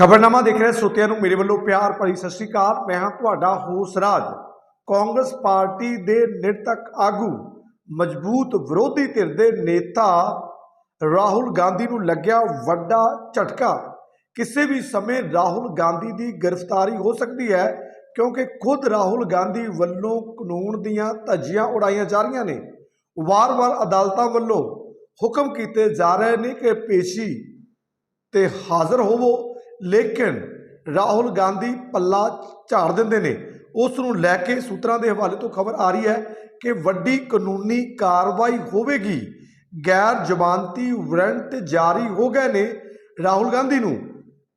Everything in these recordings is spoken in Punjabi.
ਖਬਰਨਾਮਾ ਦੇਖ ਰਹੇ ਸਰੋਤਿਆਂ ਨੂੰ ਮੇਰੇ ਵੱਲੋਂ ਪਿਆਰ ਭਰੀ ਸਤਿ ਸ਼੍ਰੀ ਅਕਾਲ। ਮੈਂ ਹਾਂ ਤੁਹਾਡਾ ਹੋਸ ਰਾਜ। ਕਾਂਗਰਸ ਪਾਰਟੀ ਦੇ ਨਿਰਤਕ ਆਗੂ, ਮਜ਼ਬੂਤ ਵਿਰੋਧੀ ਧਿਰ ਦੇ ਨੇਤਾ ਰਾਹੁਲ ਗਾਂਧੀ ਨੂੰ ਲੱਗਿਆ ਵੱਡਾ ਝਟਕਾ। ਕਿਸੇ ਵੀ ਸਮੇਂ ਰਾਹੁਲ ਗਾਂਧੀ ਦੀ ਗ੍ਰਿਫਤਾਰੀ ਹੋ ਸਕਦੀ ਹੈ, ਕਿਉਂਕਿ ਖੁਦ ਰਾਹੁਲ ਗਾਂਧੀ ਵੱਲੋਂ ਕਾਨੂੰਨ ਦੀਆਂ ਧੱਜੀਆਂ ਉਡਾਈਆਂ ਜਾ ਰਹੀਆਂ ਨੇ। ਵਾਰ-ਵਾਰ ਅਦਾਲਤਾਂ ਵੱਲੋਂ ਹੁਕਮ ਕੀਤੇ ਜਾ ਰਹੇ ਨੇ ਕਿ ਪੇਸ਼ੀ ਤੇ ਹਾਜ਼ਰ ਹੋਵੋ। ਲੇਕਿਨ ਰਾਹੁਲ ਗਾਂਧੀ ਪੱਲਾ ਝਾੜ ਦਿੰਦੇ ਨੇ। ਉਸ ਨੂੰ ਲੈ ਕੇ ਸੂਤਰਾਂ ਦੇ ਹਵਾਲੇ ਤੋਂ ਖਬਰ ਆ ਰਹੀ ਹੈ ਕਿ ਵੱਡੀ ਕਾਨੂੰਨੀ ਕਾਰਵਾਈ ਹੋਵੇਗੀ। ਗੈਰ ਜ਼ਮਾਨਤੀ ਵਾਰੰਟ ਜਾਰੀ ਹੋ ਗਏ ਨੇ ਰਾਹੁਲ ਗਾਂਧੀ ਨੂੰ,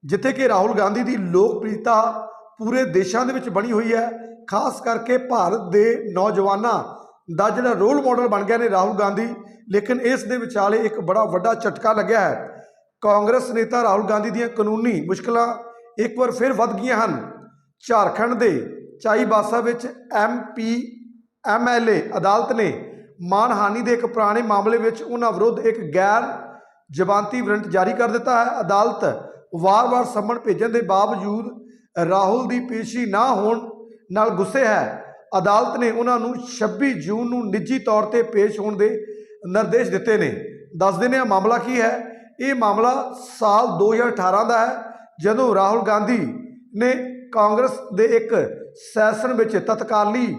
ਜਿੱਥੇ ਕਿ ਰਾਹੁਲ ਗਾਂਧੀ ਦੀ ਲੋਕਪ੍ਰਿਯਤਾ ਪੂਰੇ ਦੇਸ਼ਾਂ ਦੇ ਵਿੱਚ ਬਣੀ ਹੋਈ ਹੈ। ਖਾਸ ਕਰਕੇ ਭਾਰਤ ਦੇ ਨੌਜਵਾਨਾਂ ਦਾ ਜਿਹੜਾ ਰੋਲ ਮਾਡਲ ਬਣ ਗਿਆ ਨੇ ਰਾਹੁਲ ਗਾਂਧੀ। ਲੇਕਿਨ ਇਸ ਦੇ ਵਿਚਾਲੇ ਇੱਕ ਬੜਾ ਵੱਡਾ ਝਟਕਾ ਲੱਗਿਆ ਹੈ। ਕਾਂਗਰਸ ਨੇਤਾ ਰਾਹੁਲ ਗਾਂਧੀ ਦੀਆਂ ਕਾਨੂੰਨੀ ਮੁਸ਼ਕਲਾਂ ਇੱਕ ਵਾਰ ਫਿਰ ਵੱਧ ਗਈਆਂ ਹਨ। ਝਾਰਖੰਡ ਦੇ ਚਾਈਬਾਸਾ ਵਿੱਚ ਐਮਪੀ ਐਮਐਲਏ ਅਦਾਲਤ ਨੇ ਮਾਨਹਾਨੀ ਦੇ ਇੱਕ ਪੁਰਾਣੇ ਮਾਮਲੇ ਵਿੱਚ ਉਹਨਾਂ ਵਿਰੁੱਧ ਇੱਕ ਗੈਰ ਜ਼ਬਾਨਤੀ ਵਾਰੰਟ ਜਾਰੀ ਕਰ ਦਿੱਤਾ ਹੈ। ਅਦਾਲਤ ਵਾਰ-ਵਾਰ ਸੰਮਣ ਭੇਜਣ ਦੇ ਬਾਵਜੂਦ ਰਾਹੁਲ ਦੀ ਪੇਸ਼ੀ ਨਾ ਹੋਣ ਨਾਲ ਗੁੱਸੇ ਹੈ। ਅਦਾਲਤ ਨੇ ਉਹਨਾਂ ਨੂੰ 26 ਜੂਨ ਨੂੰ ਨਿੱਜੀ ਤੌਰ ਤੇ ਪੇਸ਼ ਹੋਣ ਦੇ ਨਿਰਦੇਸ਼ ਦਿੱਤੇ ਨੇ। ਦੱਸ ਦਿੰਦੇ ਹਾਂ ਮਾਮਲਾ ਕੀ ਹੈ। ਇਹ ਮਾਮਲਾ ਸਾਲ 2018 ਦਾ ਹੈ ਜਦੋਂ ਰਾਹੁਲ ਗਾਂਧੀ ਨੇ ਕਾਂਗਰਸ ਦੇ ਇੱਕ ਸੈਸ਼ਨ ਵਿੱਚ ਤਤਕਾਲੀ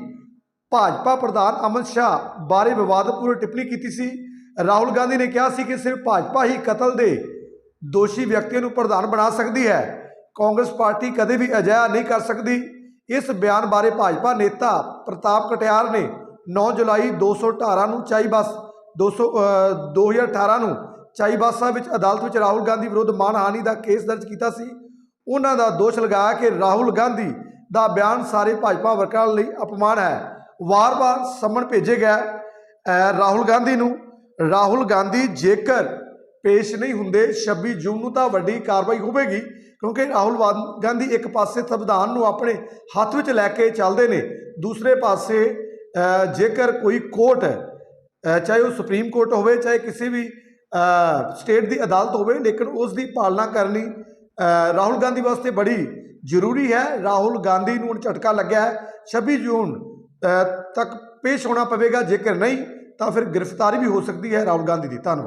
ਭਾਜਪਾ ਪ੍ਰਧਾਨ ਅਮਿਤ ਸ਼ਾਹ ਬਾਰੇ ਵਿਵਾਦਪੂਰਨ ਟਿੱਪਣੀ ਕੀਤੀ ਸੀ। ਰਾਹੁਲ ਗਾਂਧੀ ਨੇ ਕਿਹਾ ਸੀ ਕਿ ਸਿਰਫ ਭਾਜਪਾ ਹੀ ਕਤਲ ਦੇ ਦੋਸ਼ੀ ਵਿਅਕਤੀਆਂ ਨੂੰ ਪ੍ਰਧਾਨ ਬਣਾ ਸਕਦੀ ਹੈ। ਕਾਂਗਰਸ ਪਾਰਟੀ ਕਦੇ ਵੀ ਅਜਿਹਾ ਨਹੀਂ ਕਰ ਸਕਦੀ। ਇਸ ਬਿਆਨ ਬਾਰੇ ਭਾਜਪਾ ਨੇਤਾ ਪ੍ਰਤਾਪ ਕਟਿਆਰ ਨੇ 9 ਜੁਲਾਈ 218 ਨੂੰ ਚਾਈ ਚਾਈਬਾਸ 200 ਅ, 2018 ਨੂੰ ਚਾਈਬਾਸਾ ਵਿੱਚ ਅਦਾਲਤ ਵਿੱਚ ਰਾਹੁਲ ਗਾਂਧੀ ਵਿਰੁੱਧ ਮਾਨਹਾਨੀ ਦਾ ਕੇਸ ਦਰਜ ਕੀਤਾ ਸੀ। ਉਹਨਾਂ ਦਾ ਦੋਸ਼ ਲਗਾਇਆ ਕਿ ਰਾਹੁਲ ਗਾਂਧੀ ਦਾ ਬਿਆਨ ਸਾਰੇ ਭਾਜਪਾ ਵਰਕਰਾਂ ਲਈ ਅਪਮਾਨ ਹੈ। ਵਾਰ-ਵਾਰ ਸੰਮਣ ਭੇਜੇ ਗਏ ਰਾਹੁਲ ਗਾਂਧੀ ਨੂੰ। ਰਾਹੁਲ ਗਾਂਧੀ ਜੇਕਰ ਪੇਸ਼ ਨਹੀਂ ਹੁੰਦੇ 26 ਜੂਨ ਨੂੰ ਤਾਂ ਵੱਡੀ ਕਾਰਵਾਈ ਹੋਵੇਗੀ, ਕਿਉਂਕਿ ਰਾਹੁਲ ਵਾ- ਗਾਂਧੀ ਇੱਕ ਪਾਸੇ ਸੰਵਿਧਾਨ ਨੂੰ ਆਪਣੇ ਹੱਥ ਵਿੱਚ ਲੈ ਕੇ ਚੱਲਦੇ ਨੇ, ਦੂਸਰੇ ਪਾਸੇ ਜੇਕਰ ਕੋਈ ਕੋਰਟ ਚਾਹੇ ਉਹ ਸੁਪਰੀਮ ਕੋਰਟ ਹੋਵੇ, ਚਾਹੇ ਕਿਸੇ ਵੀ ਸਟੇਟ ਦੀ ਅਦਾਲਤ ਹੋਵੇ, ਲੇਕਿਨ ਉਸ ਦੀ ਪਾਲਣਾ ਕਰਨੀ ਰਾਹੁਲ ਗਾਂਧੀ ਵਾਸਤੇ ਬੜੀ ਜ਼ਰੂਰੀ ਹੈ। ਰਾਹੁਲ ਗਾਂਧੀ ਨੂੰ ਹੁਣ ਝਟਕਾ ਲੱਗਿਆ ਹੈ। 26 ਜੂਨ ਤੱਕ ਪੇਸ਼ ਹੋਣਾ ਪਵੇਗਾ। ਜੇਕਰ ਨਹੀਂ, ਤਾਂ ਫਿਰ ਗ੍ਰਿਫਤਾਰੀ ਵੀ ਹੋ ਸਕਦੀ ਹੈ ਰਾਹੁਲ ਗਾਂਧੀ ਦੀ। ਧੰਨਵਾਦ।